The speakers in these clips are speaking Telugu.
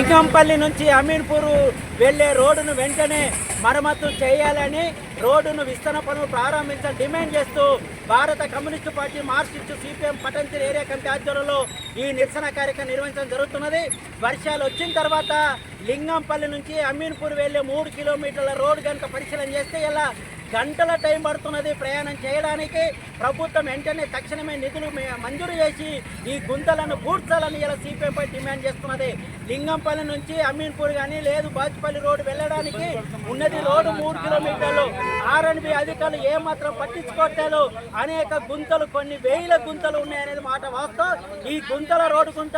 లింగంపల్లి నుంచి అమీన్పూర్ వెళ్ళే రోడ్డును వెంటనే మరమ్మతు చేయాలని రోడ్డును విస్తరణ పనులు ప్రారంభించాలని డిమాండ్ చేస్తూ భారత communist party Marxist CPM Patancheru area committee ఆధ్వర్యంలో ఈ నిరసన కార్యక్రమం నిర్వహించడం జరుగుతున్నది. వర్షాలు వచ్చిన తర్వాత లింగంపల్లి నుంచి అమీన్పూర్ వెళ్ళే మూడు కిలోమీటర్ల రోడ్డు కనుక పరిశీలన చేస్తే ఇలా గంటల టైం పడుతున్నది ప్రయాణం చేయడానికి. ప్రభుత్వం వెంటనే తక్షణమే నిధులు మంజూరు చేసి ఈ గుంతలను పూడ్చాలని ఇలా సిపిఎంపై డిమాండ్ చేస్తున్నది. లింగంపల్లి నుంచి అమీన్పూర్ కానీ లేదు బాజ్పల్లి రోడ్డు వెళ్ళడానికి ఉన్నది రోడ్డు మూడు కిలోమీటర్లు. ఆర్ఎన్బి అధికారులు ఏమాత్రం పట్టించుకోవట్లేదు. అనేక గుంతలు కొన్ని వేల గుంతలు ఉన్నాయనేది మాట వాస్తవం. ఈ గుంతల రోడ్డు గుంట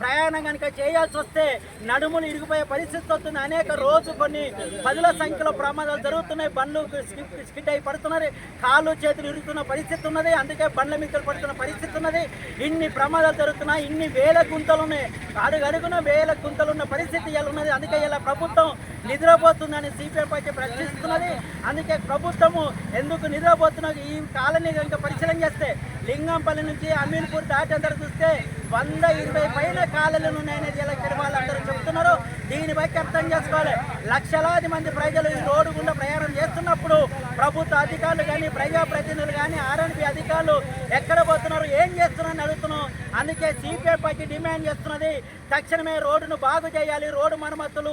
ప్రయాణం కనుక చేయాల్సి వస్తే నడుములు ఇరిగిపోయే పరిస్థితి వస్తుంది. అనేక రోజు కొన్ని పదుల సంఖ్యలో ప్రమాదాలు జరుగుతున్నాయి. బండ్లు స్కిప్ స్కిడ్ అయి పడుతున్నారు కాళ్ళు చేతులు ఇరుగుతున్న పరిస్థితి ఉన్నది. అందుకే బండ్ల మిక్కలు పడుతున్న పరిస్థితి ఉన్నది. ఇన్ని ప్రమాదాలు జరుగుతున్నాయి. ఇన్ని వేల గుంతలు ఉన్నాయి. అడుగు వేల గుంతలు ఉన్న పరిస్థితి ఇలా ఉన్నది. అందుకే ఇలా ప్రభుత్వం నిద్రపోతుందని సిపిఎం పార్టీ ప్రశ్నిస్తున్నది. అందుకే ప్రభుత్వము ఎందుకు నిద్రపోతున్నది? ఈ కాలనీ కనుక పరిశీలన చేస్తే లింగంపల్లి నుంచి అమీన్పూర్ దాటేంత చూస్తే వంద ఇరవై పైన కాలలు ఉన్నాయనేది ఇలా ఇక్కడ వాళ్ళందరూ చెప్తున్నారు దీని బట్టి అర్థం చేసుకోవాలి. లక్షలాది మంది ప్రజలు ఈ రోడ్డు గుండా ప్రయాణం చేస్తున్నప్పుడు ప్రభుత్వ అధికారులు కానీ ప్రజాప్రతినిధులు కానీ ఆర్ఎన్పి అధికారులు ఎక్కడ పోతున్నారు ఏం చేస్తున్నారు అందుకే సిపిఐ పార్టీ డిమాండ్ చేస్తున్నది తక్షణమే రోడ్డును బాగు చేయాలి రోడ్డు మరమ్మతులు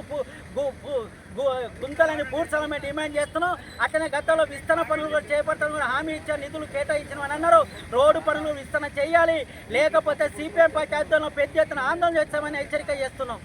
గుంతలని పూడ్చాలని డిమాండ్ చేస్తున్నాం. అట్లనే గతంలో విస్తరణ పనులు కూడా చేపట్టడం కూడా హామీ ఇచ్చారు నిధులు కేటాయించిన అన్నారు. రోడ్డు పనులు విస్తరణ చేయాలి లేకపోతే సిపిఎం పార్టీ ఆధ్వర్యంలో పెద్ద ఎత్తున ఆందోళన చేస్తామని హెచ్చరిక చేస్తున్నాం.